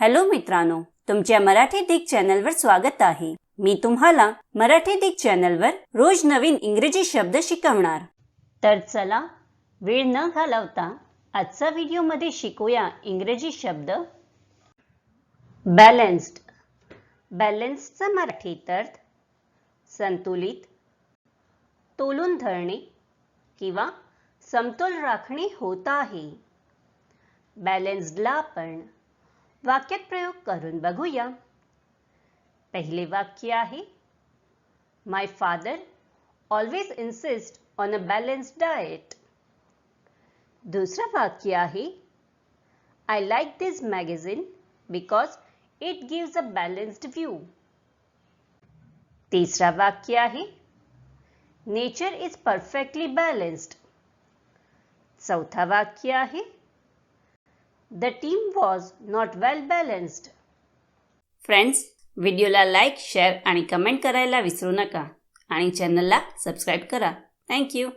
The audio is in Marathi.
हॅलो मित्रांनो तुमच्या मराठी दिग चॅनलवर स्वागत आहे. मी तुम्हाला मराठी दिग चॅनलवर रोज नवीन इंग्रजी शब्द शिकवणार. तर चला वेळ न घालवता आजचा व्हिडिओमध्ये शिकूया इंग्रजी शब्द. बॅलन्स्ड बॅलन्सचा मराठीत अर्थ संतुलित तोलून धरणे किंवा समतोल राखणे होत आहे. बॅलन्स्डला आपण वाक्यात प्रयोग करून बघूया. पहिले वाक्य आहे my father always insist on a balance diet दुसरं वाक्य आहे I like this magazine because it gives a balanced view तिसरा वाक्य आहे नेचर इज़ परफेक्टली बॅलन्स्ड चौथा वाक्य आहे the team was not well balanced. Friends व्हिडिओला लाईक शेअर आणि कमेंट करायला विसरू नका. आणि चॅनलला सबस्क्राईब करा. थँक्यू